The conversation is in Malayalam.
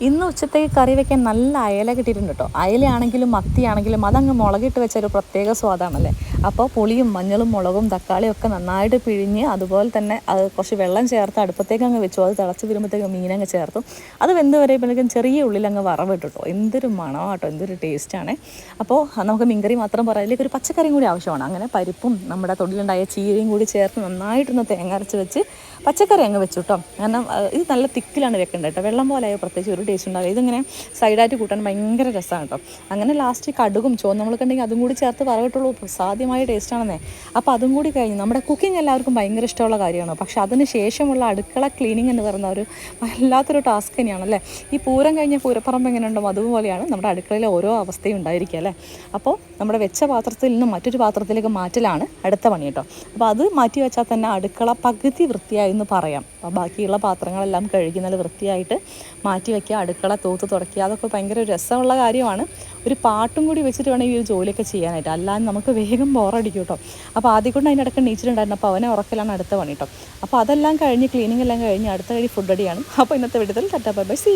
ഇന്ന് ഉച്ചത്തേക്ക് കറി വെക്കാൻ നല്ല അയല കിട്ടിയിട്ടുണ്ട് കേട്ടോ. അയലയാണെങ്കിലും മത്തിയാണെങ്കിലും അതങ്ങ് മുളകിട്ട് വെച്ച ഒരു പ്രത്യേക സ്വാദാണല്ലേ? അപ്പോൾ പുളിയും മഞ്ഞളും മുളകും തക്കാളിയും ഒക്കെ നന്നായിട്ട് പിഴിഞ്ഞ് അതുപോലെ തന്നെ അത് കുറച്ച് വെള്ളം ചേർത്ത് അടുപ്പത്തേക്ക് അങ്ങ് വെച്ചു. അത് തിളച്ച് വരുമ്പോഴത്തേക്ക് മീനങ്ങ് ചേർത്തു. അത് വെന്ത് വരുമ്പോഴേക്കും ചെറിയ ഉള്ളിൽ അങ്ങ് വറവിട്ടു എന്തൊരു മണമാണ് കേട്ടോ എന്തൊരു ടേസ്റ്റാണ് അപ്പോൾ നമുക്ക് മീൻകറി മാത്രം പറയാം. അതിലേക്ക് ഒരു പച്ചക്കറിയും കൂടി ആവശ്യമാണ്. അങ്ങനെ പരിപ്പും നമ്മുടെ തൊടിയിലുണ്ടായ ചീരയും കൂടി ചേർത്ത് നന്നായിട്ടൊന്ന് തേങ്ങ അരച്ച് വെച്ച് പച്ചക്കറി അങ്ങ് വെച്ചു കേട്ടോ കാരണം ഇത് നല്ല തിക്കിലാണ് വെക്കേണ്ടത് കേട്ടോ വെള്ളം പോലെ ആയോ പ്രത്യേകിച്ച് ഒരു ടേസ്റ്റ് ഉണ്ടാവില്ല. ഇതിങ്ങനെ സൈഡായിട്ട് കൂട്ടാൻ ഭയങ്കര രസമാണ് കേട്ടോ അങ്ങനെ ലാസ്റ്റ് കടുകും ചോന്നമുളക് ഉണ്ടെങ്കിൽ അതും കൂടി ചേർത്ത് വറവിട്ടുള്ളൂ. സാധ്യമായ ടേസ്റ്റ് ആണെന്നേ. അപ്പോൾ അതും കൂടി കഴിഞ്ഞു. നമ്മുടെ കുക്കിംഗ് എല്ലാവർക്കും ഭയങ്കര ഇഷ്ടമുള്ള കാര്യമാണ്? പക്ഷേ അതിന് ശേഷമുള്ള അടുക്കള ക്ലീനിങ് എന്ന് പറയുന്ന ഒരു വല്ലാത്തൊരു ടാസ്ക് തന്നെയാണ് അല്ലേ? ഈ പൂരം കഴിഞ്ഞ പൂരപ്പറമ്പ് എങ്ങനെ ഉണ്ടോ അതുപോലെയാണ് നമ്മുടെ അടുക്കളയിലെ ഓരോ അവസ്ഥയും ഉണ്ടായിരിക്കുക അല്ലേ? അപ്പോൾ നമ്മുടെ വെച്ച പാത്രത്തിൽ നിന്ന് മറ്റൊരു പാത്രത്തിലേക്ക് മാറ്റലാണ് അടുത്ത പണി കേട്ടോ. അപ്പോൾ അത് മാറ്റി വെച്ചാൽ തന്നെ അടുക്കള പകുതി വൃത്തിയായി എന്ന് പറയാം. അപ്പോൾ ബാക്കിയുള്ള പാത്രങ്ങളെല്ലാം കഴുകി നല്ല വൃത്തിയായിട്ട് മാറ്റി വയ്ക്കുക അടുക്കള തൂത്ത് തുടയ്ക്കുക അതൊക്കെ ഭയങ്കര രസമുള്ള കാര്യമാണ്. ഒരു പാട്ടും കൂടി വെച്ചിട്ട് വേണം ഈ ഒരു ജോലിയൊക്കെ ചെയ്യാനായിട്ട്. അല്ലാതെ നമുക്ക് വേഗം ബോറടിക്കും കേട്ടോ അപ്പോൾ ആദ്യം കൊണ്ട് അതിന്റെ ഇടയ്ക്ക് നീച്ചിട്ടുണ്ടായിരുന്നു. അപ്പോൾ അവനെ ഉറക്കലാണ് അടുത്ത പണി കേട്ടോ അപ്പോൾ അതെല്ലാം കഴിഞ്ഞ് ക്ലീനിങ് എല്ലാം കഴിഞ്ഞ് അടുത്ത കഴി ഫുഡ് അടിയാണ് അപ്പോൾ ഇന്നത്തെ വീട്ടിൽ തട്ടാ ബൈ സി